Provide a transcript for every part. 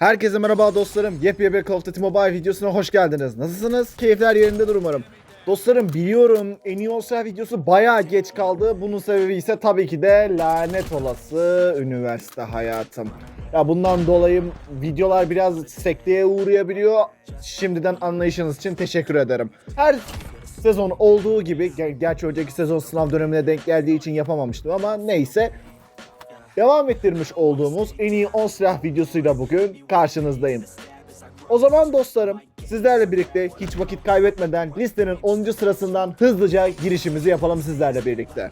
Herkese merhaba dostlarım. Yepyeni Call of Duty Mobile videosuna hoş geldiniz. Nasılsınız? Keyifler yerinde umarım. Dostlarım biliyorum en iyi olsa videosu bayağı geç kaldı. Bunun sebebi ise tabii ki de lanet olası üniversite hayatım. Ya bundan dolayı videolar biraz sekteye uğrayabiliyor. Şimdiden anlayışınız için teşekkür ederim. Her sezon olduğu gibi, ger- gerçi önceki sezon sınav dönemine denk geldiği için yapamamıştım ama neyse. Devam ettirmiş olduğumuz en iyi 10 silah videosuyla bugün karşınızdayım. O zaman dostlarım sizlerle birlikte hiç vakit kaybetmeden listenin 10. sırasından hızlıca girişimizi yapalım sizlerle birlikte.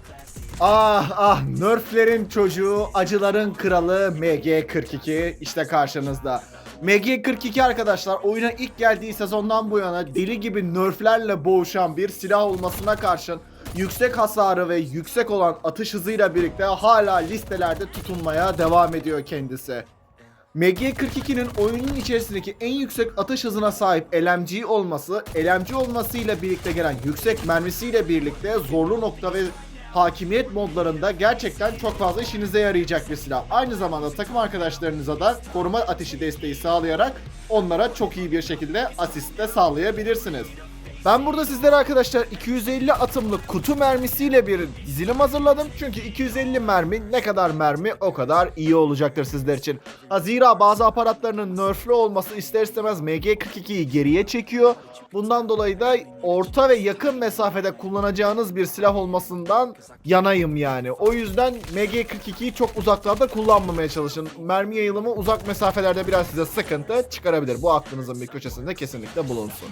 Ah ah nerflerin çocuğu, acıların kralı MG42 işte karşınızda. MG42 arkadaşlar oyuna ilk geldiği sezondan bu yana deli gibi nerflerle boğuşan bir silah olmasına karşın yüksek hasarı ve yüksek olan atış hızıyla birlikte hala listelerde tutunmaya devam ediyor kendisi. MG42'nin oyunun içerisindeki en yüksek atış hızına sahip LMG olması, LMG olmasıyla birlikte gelen yüksek mermisiyle birlikte zorlu nokta ve hakimiyet modlarında gerçekten çok fazla işinize yarayacak bir silah. Aynı zamanda takım arkadaşlarınıza da koruma ateşi desteği sağlayarak onlara çok iyi bir şekilde asist de sağlayabilirsiniz. Ben burada sizlere arkadaşlar 250 atımlık kutu mermisiyle bir dizilim hazırladım. Çünkü 250 mermi ne kadar mermi o kadar iyi olacaktır sizler için. Ha, Zira bazı aparatlarının nerflü olması ister istemez MG42'yi geriye çekiyor. Bundan dolayı da orta ve yakın mesafede kullanacağınız bir silah olmasından yanayım yani. O yüzden MG42'yi çok uzaklarda kullanmamaya çalışın. Mermi yayılımı uzak mesafelerde biraz size sıkıntı çıkarabilir. Bu aklınızın bir köşesinde kesinlikle bulunsun.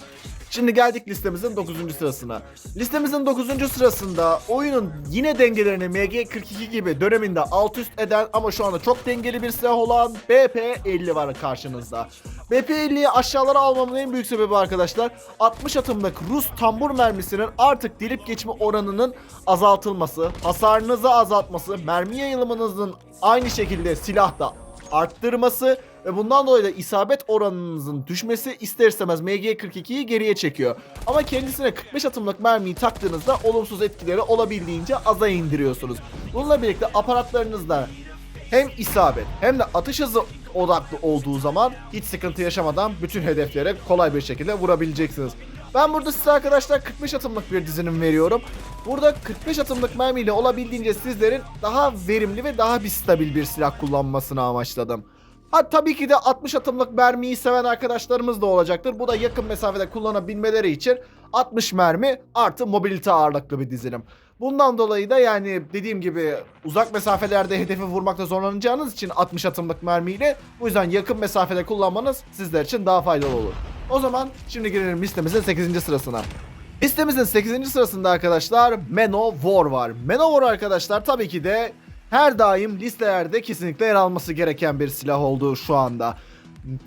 Şimdi geldik listemizin 9. sırasına. Listemizin 9. sırasında oyunun yine dengelerini MG42 gibi döneminde alt üst eden ama şu anda çok dengeli bir silah olan BP50 var karşınızda. BP50'yi aşağılara almamın en büyük sebebi arkadaşlar 60 atımlık Rus tambur mermisinin artık delip geçme oranının azaltılması, hasarınızı azaltması, mermi yayılımınızın aynı şekilde silahta arttırması ve bundan dolayı da isabet oranınızın düşmesi ister istemez MG42'yi geriye çekiyor. Ama kendisine 45 atımlık mermiyi taktığınızda olumsuz etkileri olabildiğince aza indiriyorsunuz. Bununla birlikte aparatlarınızda hem isabet hem de atış hızı odaklı olduğu zaman hiç sıkıntı yaşamadan bütün hedeflere kolay bir şekilde vurabileceksiniz. Ben burada size arkadaşlar 45 atımlık bir dizilim veriyorum. Burada 45 atımlık mermiyle olabildiğince sizlerin daha verimli ve daha bir stabil bir silah kullanmasını amaçladım. Ha tabii ki de 60 atımlık mermiyi seven arkadaşlarımız da olacaktır. Bu da yakın mesafede kullanabilmeleri için 60 mermi artı mobilite ağırlıklı bir dizilim. Bundan dolayı da yani dediğim gibi uzak mesafelerde hedefi vurmakta zorlanacağınız için 60 atımlık mermiyle bu yüzden yakın mesafede kullanmanız sizler için daha faydalı olur. O zaman şimdi gelelim listemizin 8. sırasına. Listemizin 8. sırasında arkadaşlar Manowar var. Manowar arkadaşlar tabii ki de her daim listelerde kesinlikle yer alması gereken bir silah olduğu şu anda.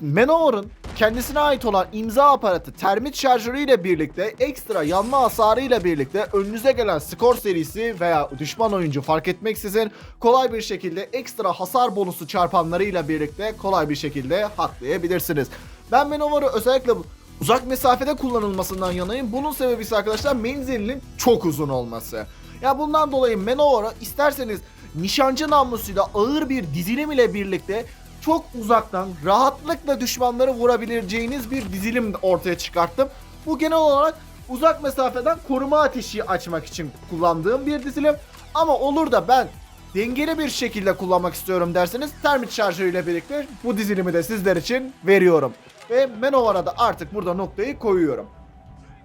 Manowar'ın kendisine ait olan imza aparatı termit şarjörüyle birlikte ekstra yanma hasarıyla birlikte önünüze gelen skor serisi veya düşman oyuncu fark etmeksizin kolay bir şekilde ekstra hasar bonusu çarpanlarıyla birlikte kolay bir şekilde haklayabilirsiniz. Ben Manowar'ı özellikle uzak mesafede kullanılmasından yanayım. Bunun sebebi ise arkadaşlar menzilinin çok uzun olması. Ya bundan dolayı Manowar'ı isterseniz nişancı namlusuyla ağır bir dizilim ile birlikte çok uzaktan rahatlıkla düşmanları vurabileceğiniz bir dizilim ortaya çıkarttım. Bu genel olarak uzak mesafeden koruma ateşi açmak için kullandığım bir dizilim. Ama olur da ben dengeli bir şekilde kullanmak istiyorum derseniz termit şarjörüyle birlikte bu dizilimi de sizler için veriyorum. Ve Manowar'a da artık burada noktayı koyuyorum.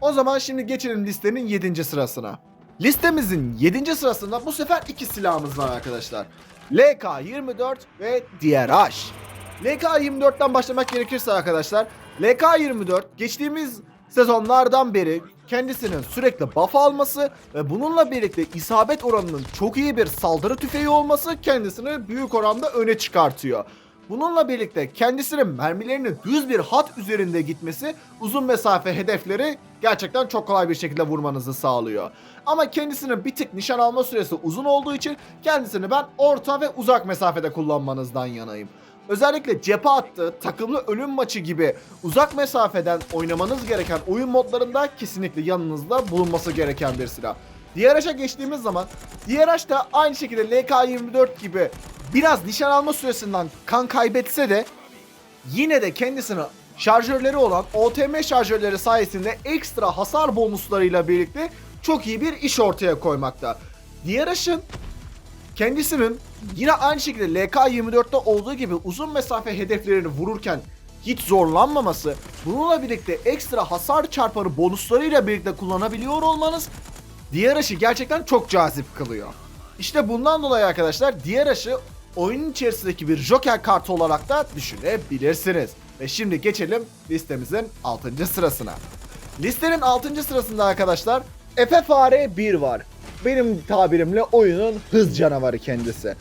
O zaman şimdi geçelim listenin 7. sırasına. Listemizin 7. sırasında bu sefer iki silahımız var arkadaşlar. LK24 ve DRH. LK24'ten başlamak gerekirse arkadaşlar LK24 geçtiğimiz sezonlardan beri kendisinin sürekli buff alması ve bununla birlikte isabet oranının çok iyi bir saldırı tüfeği olması kendisini büyük oranda öne çıkartıyor. Bununla birlikte kendisinin mermilerinin düz bir hat üzerinde gitmesi uzun mesafe hedefleri gerçekten çok kolay bir şekilde vurmanızı sağlıyor. Ama kendisinin bir tık nişan alma süresi uzun olduğu için kendisini ben orta ve uzak mesafede kullanmanızdan yanayım. Özellikle cephe attı, takımlı ölüm maçı gibi uzak mesafeden oynamanız gereken oyun modlarında kesinlikle yanınızda bulunması gereken bir silah. DRH'a geçtiğimiz zaman DRH da aynı şekilde LK24 gibi biraz nişan alma süresinden kan kaybetse de yine de kendisine şarjörleri olan OTM şarjörleri sayesinde ekstra hasar bonuslarıyla birlikte çok iyi bir iş ortaya koymakta. Diğer aşın kendisinin yine aynı şekilde LK24'te olduğu gibi uzun mesafe hedeflerini vururken hiç zorlanmaması, bununla birlikte ekstra hasar çarpanı bonuslarıyla birlikte kullanabiliyor olmanız diğer aşı gerçekten çok cazip kılıyor. İşte bundan dolayı arkadaşlar diğer aşı oyunun içerisindeki bir joker kartı olarak da düşünebilirsiniz. Ve şimdi geçelim listemizin 6. sırasına. Listenin 6. sırasında arkadaşlar Efe Fare 1 var. Benim tabirimle oyunun hız canavarı kendisi.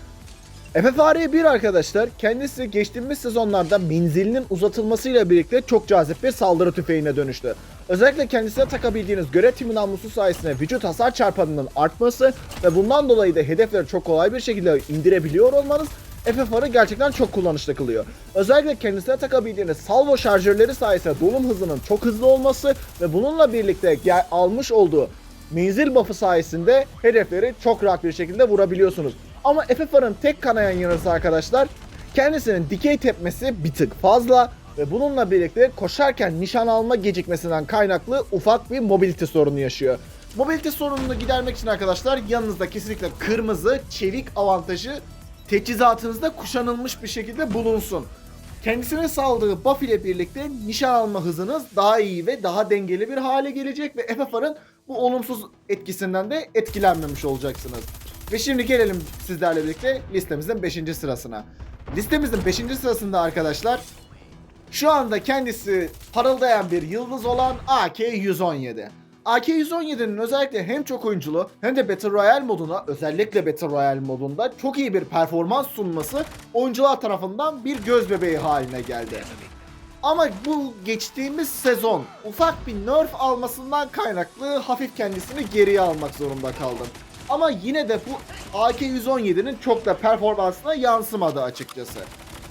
Efe Fare 1 arkadaşlar kendisi geçtiğimiz sezonlarda menzilinin uzatılmasıyla birlikte çok cazip bir saldırı tüfeğine dönüştü. Özellikle kendisine takabildiğiniz görev timi namlusu sayesinde vücut hasar çarpanının artması ve bundan dolayı da hedefleri çok kolay bir şekilde indirebiliyor olmanız FFR'ı gerçekten çok kullanışlı kılıyor. Özellikle kendisine takabildiğiniz salvo şarjörleri sayesinde dolum hızının çok hızlı olması ve bununla birlikte almış olduğu menzil buff'ı sayesinde hedefleri çok rahat bir şekilde vurabiliyorsunuz. Ama FFR'ın tek kanayan yanısı arkadaşlar kendisinin dikey tepmesi bir tık fazla ve bununla birlikte koşarken nişan alma gecikmesinden kaynaklı ufak bir mobilite sorunu yaşıyor. Mobilite sorununu gidermek için arkadaşlar yanınızda kesinlikle kırmızı çevik avantajı teçhizatınızda kuşanılmış bir şekilde bulunsun. Kendisine saldığı buff ile birlikte nişan alma hızınız daha iyi ve daha dengeli bir hale gelecek ve FFR'ın bu olumsuz etkisinden de etkilenmemiş olacaksınız. Ve şimdi gelelim sizlerle birlikte listemizin 5. sırasına. Listemizin 5. sırasında arkadaşlar şu anda kendisi parıldayan bir yıldız olan AK-117. AK-117'nin özellikle hem çok oyunculu hem de Battle Royale moduna özellikle Battle Royale modunda çok iyi bir performans sunması oyuncular tarafından bir göz bebeği haline geldi. Ama bu geçtiğimiz sezon ufak bir nerf almasından kaynaklı hafif kendisini geriye almak zorunda kaldım. Ama yine de bu AK-117'nin çok da performansına yansımadı açıkçası.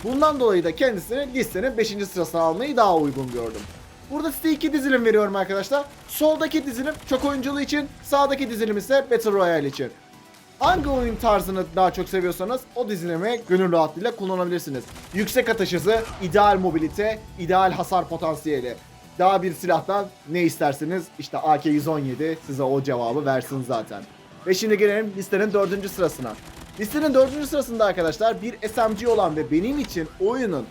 Bundan dolayı da kendisini listenin 5. sırasına almayı daha uygun gördüm. Burada size iki dizilim veriyorum arkadaşlar. Soldaki dizilim çok oyunculu için, sağdaki dizilim ise Battle Royale için. Hangi oyun tarzını daha çok seviyorsanız o dizilimi gönül rahatlığıyla kullanabilirsiniz. Yüksek atış hızı, ideal mobilite, ideal hasar potansiyeli. Daha bir silahtan ne isterseniz işte AK-117 size o cevabı versin zaten. Ve şimdi gelelim listenin dördüncü sırasına. Listenin dördüncü sırasında arkadaşlar bir SMG olan ve benim için oyunun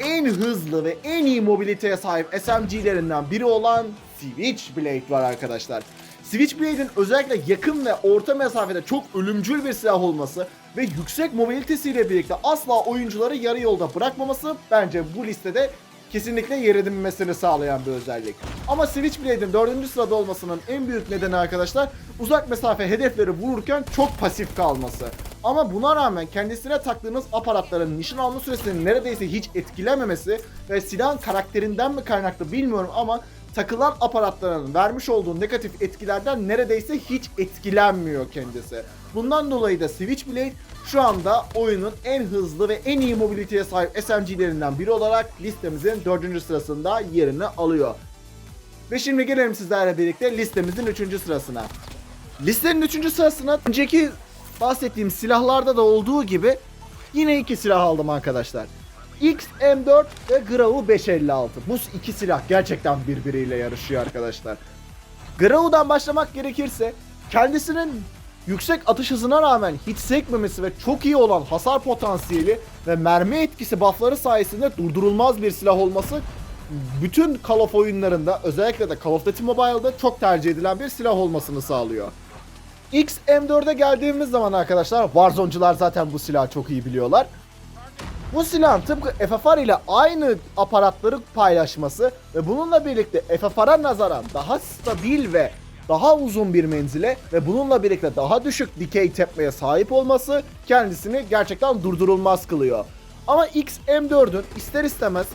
en hızlı ve en iyi mobiliteye sahip SMG'lerinden biri olan Switchblade var arkadaşlar. Switchblade'in özellikle yakın ve orta mesafede çok ölümcül bir silah olması ve yüksek mobilitesiyle birlikte asla oyuncuları yarı yolda bırakmaması bence bu listede kesinlikle yer edinmesini sağlayan bir özellik. Ama Switchblade'in 4. sırada olmasının en büyük nedeni arkadaşlar uzak mesafe hedefleri vururken çok pasif kalması. Ama buna rağmen kendisine taktığınız aparatların nişan alma süresini neredeyse hiç etkilememesi ve silahın karakterinden mi kaynaklı bilmiyorum ama takılan aparatların vermiş olduğu negatif etkilerden neredeyse hiç etkilenmiyor kendisi. Bundan dolayı da Switchblade şu anda oyunun en hızlı ve en iyi mobiliteye sahip SMG'lerinden biri olarak listemizin 4. sırasında yerini alıyor. Ve şimdi gelelim sizlerle birlikte listemizin 3. sırasına. Listenin 3. sırasına önceki bahsettiğim silahlarda da olduğu gibi yine iki silah aldım arkadaşlar. XM4 ve Grau 556. Bu iki silah gerçekten birbiriyle yarışıyor arkadaşlar. Grau'dan başlamak gerekirse kendisinin yüksek atış hızına rağmen hiç sekmemesi ve çok iyi olan hasar potansiyeli ve mermi etkisi buffları sayesinde durdurulmaz bir silah olması bütün Call of oyunlarında özellikle de Call of Duty Mobile'da çok tercih edilen bir silah olmasını sağlıyor. XM4'e geldiğimiz zaman arkadaşlar Warzone'cular zaten bu silahı çok iyi biliyorlar. Bu silahın tıpkı FFR ile aynı aparatları paylaşması ve bununla birlikte FFR'a nazaran daha stabil ve daha uzun bir menzile ve bununla birlikte daha düşük dikey tepmeye sahip olması kendisini gerçekten durdurulmaz kılıyor. Ama XM4'ün ister istemez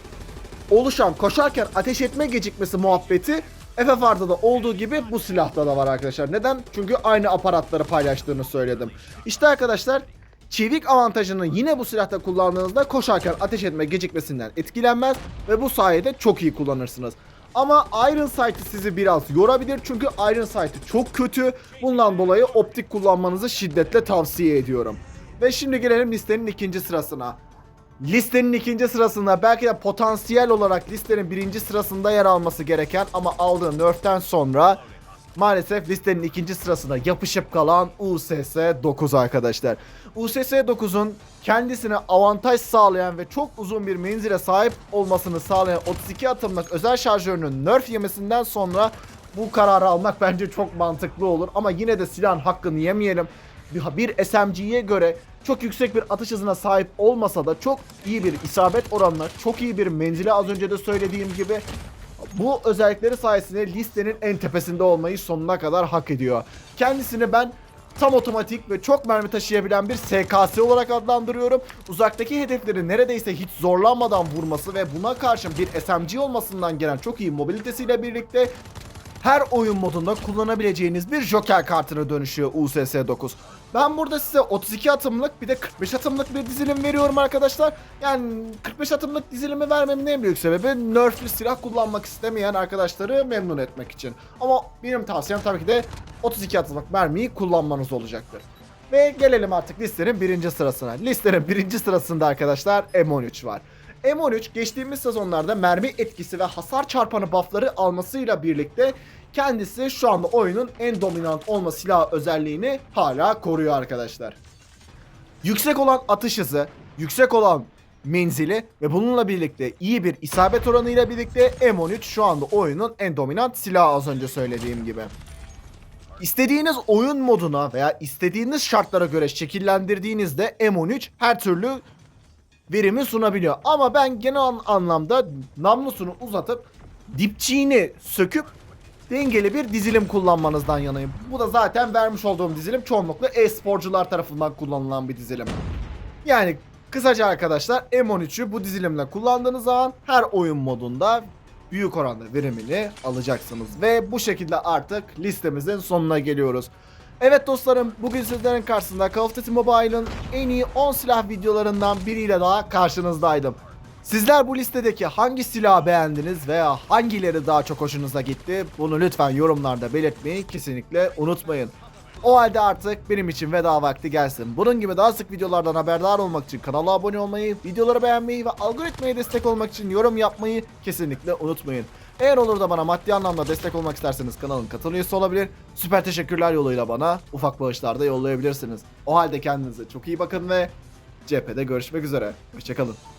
oluşan koşarken ateş etme gecikmesi muhabbeti FFR'da da olduğu gibi bu silahta da var arkadaşlar. Neden? Çünkü aynı aparatları paylaştığını söyledim. İşte arkadaşlar çevik avantajını yine bu silahta kullandığınızda koşarken ateş etme gecikmesinden etkilenmez ve bu sayede çok iyi kullanırsınız. Ama Iron Sight'ı sizi biraz yorabilir çünkü Iron Sight'ı çok kötü. Bundan dolayı optik kullanmanızı şiddetle tavsiye ediyorum. Ve şimdi gelelim listenin ikinci sırasına. Listenin ikinci sırasında belki de potansiyel olarak listenin birinci sırasında yer alması gereken ama aldığı nerf'ten sonra maalesef listenin ikinci sırasına yapışıp kalan USS 9 arkadaşlar. USS 9'un kendisine avantaj sağlayan ve çok uzun bir menzile sahip olmasını sağlayan 32 atımlık özel şarjörünün nerf yemesinden sonra bu kararı almak bence çok mantıklı olur. Ama yine de silahın hakkını yemeyelim. Bir, SMG'ye göre çok yüksek bir atış hızına sahip olmasa da çok iyi bir isabet oranına, çok iyi bir menzile az önce de söylediğim gibi bu özellikleri sayesinde listenin en tepesinde olmayı sonuna kadar hak ediyor. Kendisini ben tam otomatik ve çok mermi taşıyabilen bir SKS olarak adlandırıyorum. Uzaktaki hedefleri neredeyse hiç zorlanmadan vurması ve buna karşın bir SMG olmasından gelen çok iyi mobilitesiyle birlikte her oyun modunda kullanabileceğiniz bir Joker kartına dönüşüyor USS 9. Ben burada size 32 atımlık bir de 45 atımlık bir dizilim veriyorum arkadaşlar. Yani 45 atımlık dizilimi vermemin en büyük sebebi nerfli silah kullanmak istemeyen arkadaşları memnun etmek için. Ama benim tavsiyem tabii ki de 32 atımlık mermiyi kullanmanız olacaktır. Ve gelelim artık listenin birinci sırasına. Listenin birinci sırasında arkadaşlar M13 var. M13 geçtiğimiz sezonlarda mermi etkisi ve hasar çarpanı buffları almasıyla birlikte kendisi şu anda oyunun en dominant olma silah özelliğini hala koruyor arkadaşlar. Yüksek olan atış hızı, yüksek olan menzili ve bununla birlikte iyi bir isabet oranıyla birlikte M13 şu anda oyunun en dominant silahı az önce söylediğim gibi. İstediğiniz oyun moduna veya istediğiniz şartlara göre şekillendirdiğinizde M13 her türlü verimi sunabiliyor. Ama ben genel an- anlamda namlusunu uzatıp dipçiğini söküp dengeli bir dizilim kullanmanızdan yanayım. Bu da zaten vermiş olduğum dizilim çoğunlukla e-sporcular tarafından kullanılan bir dizilim. Yani kısaca arkadaşlar M13'ü bu dizilimle kullandığınız zaman her oyun modunda büyük oranda verimini alacaksınız. Ve bu şekilde artık listemizin sonuna geliyoruz. Evet dostlarım bugün sizlerin karşısında Call of Duty Mobile'ın en iyi 10 silah videolarından biriyle daha karşınızdaydım. Sizler bu listedeki hangi silahı beğendiniz veya hangileri daha çok hoşunuza gitti bunu lütfen yorumlarda belirtmeyi kesinlikle unutmayın. O halde artık benim için veda vakti gelsin. Bunun gibi daha sık videolardan haberdar olmak için kanala abone olmayı, videoları beğenmeyi ve algoritmaya destek olmak için yorum yapmayı kesinlikle unutmayın. Eğer olur da bana maddi anlamda destek olmak isterseniz kanalın katıl üyesi olabilir. Süper teşekkürler yoluyla bana ufak bağışlar da yollayabilirsiniz. O halde kendinize çok iyi bakın ve cephede görüşmek üzere. Hoşçakalın.